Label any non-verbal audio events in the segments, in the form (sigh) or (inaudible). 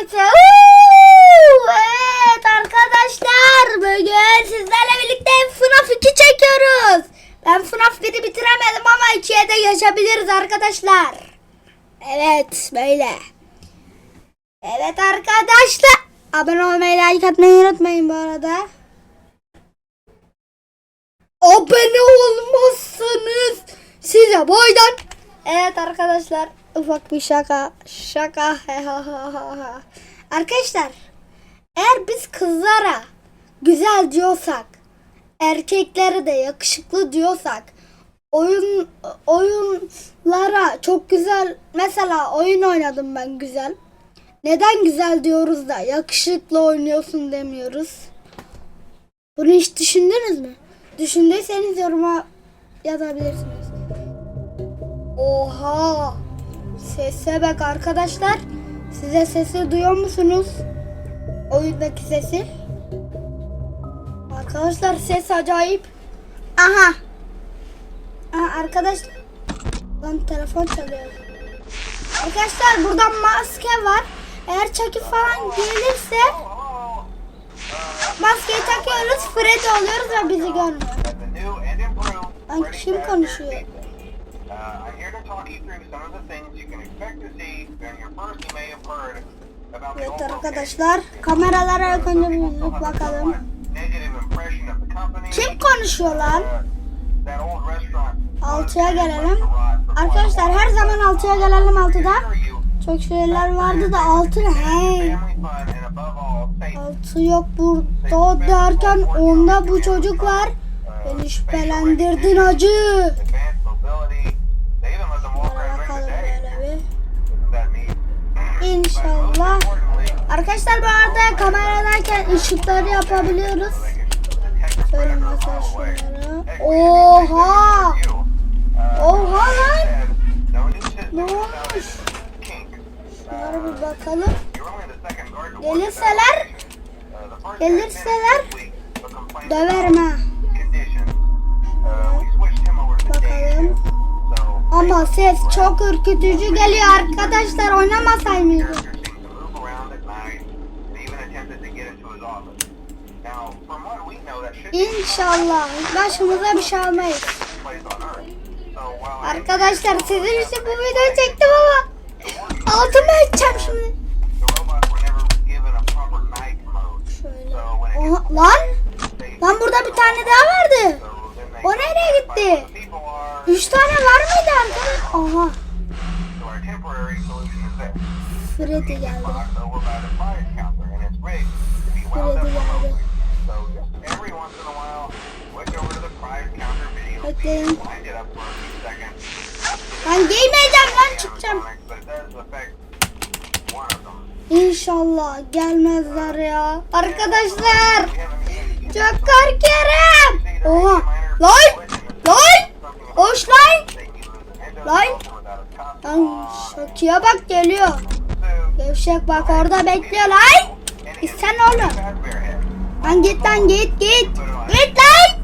Uuu! Evet arkadaşlar bugün sizlerle birlikte FNAF 2 çekiyoruz. Ben FNAF 1'i bitiremedim ama 2'ye de geçebiliriz arkadaşlar. Evet böyle. Evet arkadaşlar. Abone olmayı, like atmayı unutmayın bu arada. Abone olmazsanız size boydan. Evet arkadaşlar ufak bir şaka. Şaka. (laughs) arkadaşlar eğer biz kızlara güzel diyorsak erkeklere de yakışıklı diyorsak oyun oyunlara çok güzel mesela oyun oynadım ben güzel. Neden güzel diyoruz da yakışıklı oynuyorsun demiyoruz? Bunu hiç düşündünüz mü? Düşündüyseniz yoruma yazabilirsiniz. Oha! Sese bak arkadaşlar. Size sesi duyuyor musunuz? Oyundaki sesi. Arkadaşlar ses acayip. Aha. Aha arkadaşlar. Lan telefon çalıyor. Arkadaşlar burada maske var. Eğer Chucky falan gelirse maskeyi takıyoruz. Freddy oluyoruz ve bizi görmüyor. Lan kim konuşuyor? Evet arkadaşlar. Kameralara önce bir bakalım. Kim konuşuyor lan? Altıya gelelim. Arkadaşlar her zaman altıya gelelim altıda. Çok şeyler vardı da altı? He. Altı yok burada derken onda bu çocuk var. Beni şüphelendirdin acı. İnşallah. Arkadaşlar bu arada kameradayken ışıkları yapabiliyoruz. Şöyle mesela şunları. Oha! Oha lan! Ne olmuş? Şunlara bir bakalım. Gelirseler, gelirseler döverim ha. Ama ses çok ürkütücü geliyor arkadaşlar. Oynamasay mıydı? İnşallah başımıza bir şey almayız. Arkadaşlar sizin için bu videoyu çektim ama altıma edeceğim şimdi. Lan! Lan burada bir tane daha vardı. O nereye gitti? Üç tane var mıydı arkadaş? Aha. Freddy geldi. Freddy geldi. Bekleyin. Ben giymeyeceğim lan çıkacağım. İnşallah gelmezler ya. Arkadaşlar çok korkuyorum. Oha. Lan! Hoş lan! Lan! Lan Şakiye bak geliyor. Gevşek bak orada bekliyor lan. Gitsen oğlum. Lan git lan git git. Git lan.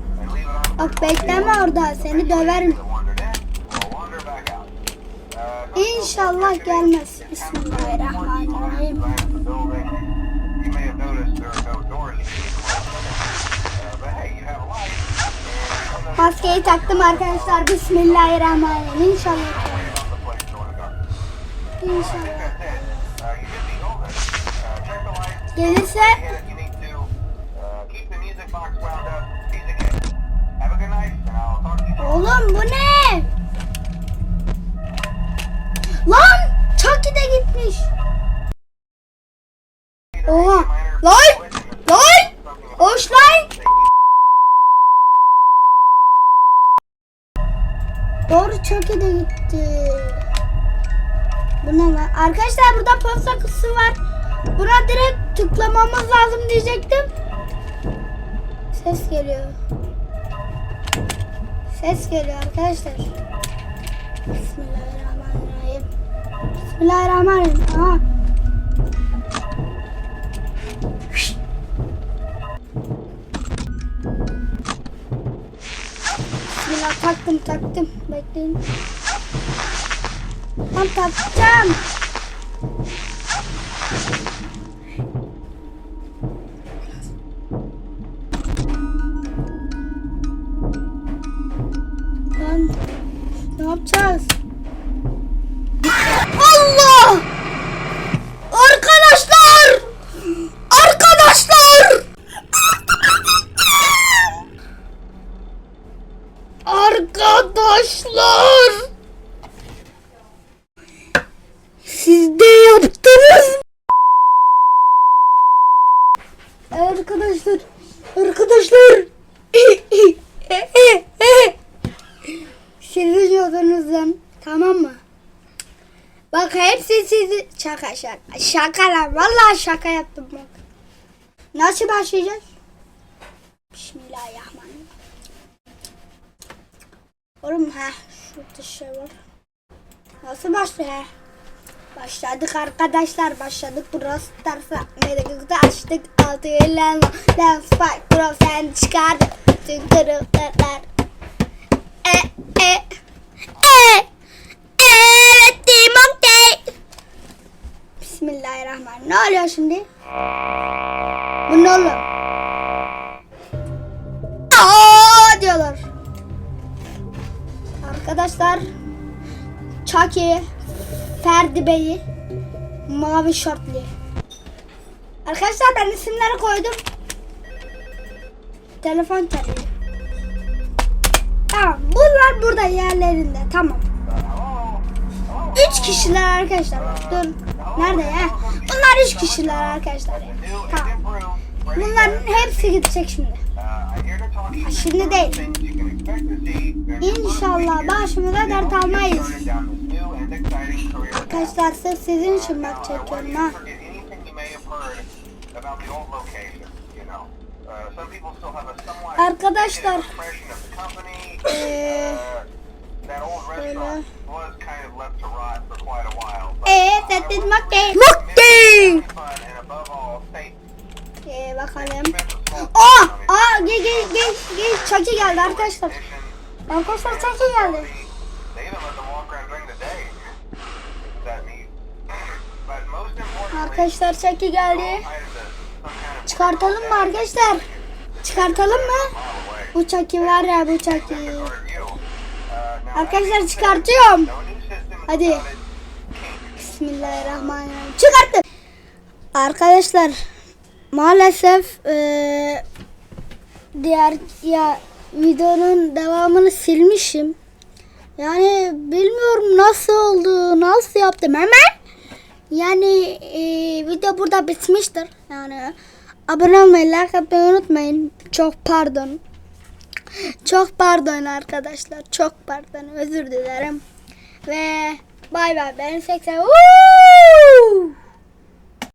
Bak bekleme orada seni döverim. İnşallah gelmez. Bismillahirrahmanirrahim. Maskeyi taktım arkadaşlar. Bismillahirrahmanirrahim. İnşallah. Gelirse Oğlum bu ne? Lan Chucky de gitmiş. Oha. Lan! Lan! Hoş lan! Doğru Chucky de gitti. Bu ne lan? Arkadaşlar burada posta kutusu var. Buna direkt tıklamamız lazım diyecektim. Ses geliyor. Ses geliyor arkadaşlar. Bismillahirrahmanirrahim. Bismillahirrahmanirrahim. Aha. Bismillah taktım taktım. Bekleyin. Tam tapacağım. Lan ne yapacağız? Allah! Arkadaşlar! Arkadaşlar! Arkadaşlar! Yüzünüzden. Tamam mı? Bak hepsi sizi şaka şaka. Şaka lan. Vallahi şaka yaptım bak. Nasıl başlayacağız? Bismillahirrahmanirrahim. Oğlum ha şurada şey var. Nasıl başlıyor? Başladık arkadaşlar başladık burası tarafı Medik'te açtık altı yıllarla Lens Spike Pro sen çıkardık Tüm kırıklar e e Evet Day Bismillahirrahmanirrahim. Ne oluyor şimdi? Bu ne oluyor? Aa diyorlar. Arkadaşlar Chucky Ferdi Bey'i Mavi şortlu. Arkadaşlar ben isimleri koydum. Telefon çalıyor Tamam bunlar burada yerlerinde tamam Üç kişiler arkadaşlar dur Nerede ya Bunlar üç kişiler arkadaşlar. Tamam Bunların hepsi gidecek şimdi Şimdi değil. İnşallah başımıza dert almayız. Arkadaşlar sırf sizin için bak çekiyorum ha. Arkadaşlar, böyle. Eee Fethet Mokte. Mokte. Eee bakalım. Aa, aa gel gel gel gel Chucky geldi arkadaşlar. Arkadaşlar Chucky geldi. Arkadaşlar Chucky geldi. Çıkartalım mı arkadaşlar? Çıkartalım mı? Bu Chucky var ya bu Chucky. Arkadaşlar çıkartıyorum. Hadi. Bismillahirrahmanirrahim. Çıkarttım. Arkadaşlar maalesef eee, diğer ya videonun devamını silmişim. Yani bilmiyorum nasıl oldu, nasıl yaptım hemen. Yani eee, video burada bitmiştir. Yani abone olmayı, like atmayı unutmayın. Çok pardon. Çok pardon arkadaşlar. Çok pardon. Özür dilerim. Ve bay bay. Ben 80. Woo!